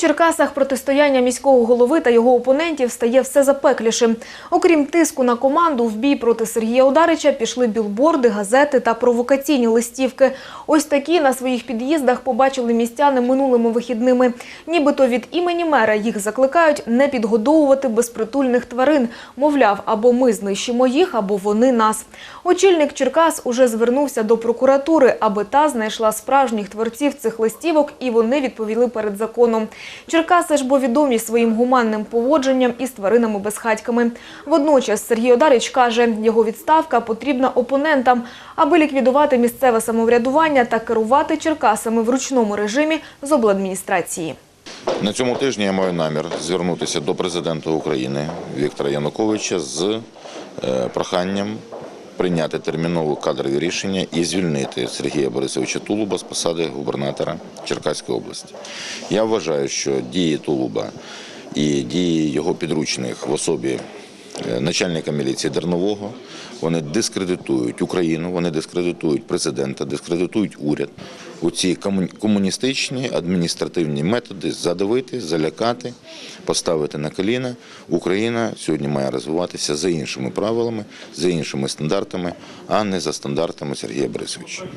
Черкасах протистояння міського голови та його опонентів стає все запеклішим. Окрім тиску на команду, в бій проти Сергія Ударича пішли білборди, газети та провокаційні листівки. Ось такі на своїх під'їздах побачили містяни минулими вихідними. Нібито від імені мера їх закликають не підгодовувати безпритульних тварин. Мовляв, або ми знищимо їх, або вони нас. Очільник Черкас уже звернувся до прокуратури, аби та знайшла справжніх творців цих листівок, і вони відповіли перед законом. Черкаси ж бо відомі своїм гуманним поводженням із тваринами-безхатьками. Водночас Сергій Одарич каже, його відставка потрібна опонентам, аби ліквідувати місцеве самоврядування та керувати Черкасами в ручному режимі з обладміністрації. На цьому тижні я маю намір звернутися до президента України Віктора Януковича з е, проханням прийняти термінове кадрові рішення і звільнити Сергія Борисовича Тулуба з посади губернатора Черкаської області. Я вважаю, що дії Тулуба і дії його підручних в особі начальника міліції Дернового, вони дискредитують Україну, вони дискредитують президента, дискредитують уряд. У ці кому- комуністичні адміністративні методи задавити, залякати, поставити на коліна. Україна сьогодні має розвиватися за іншими правилами, за іншими стандартами, а не за стандартами Сергія Борисовича.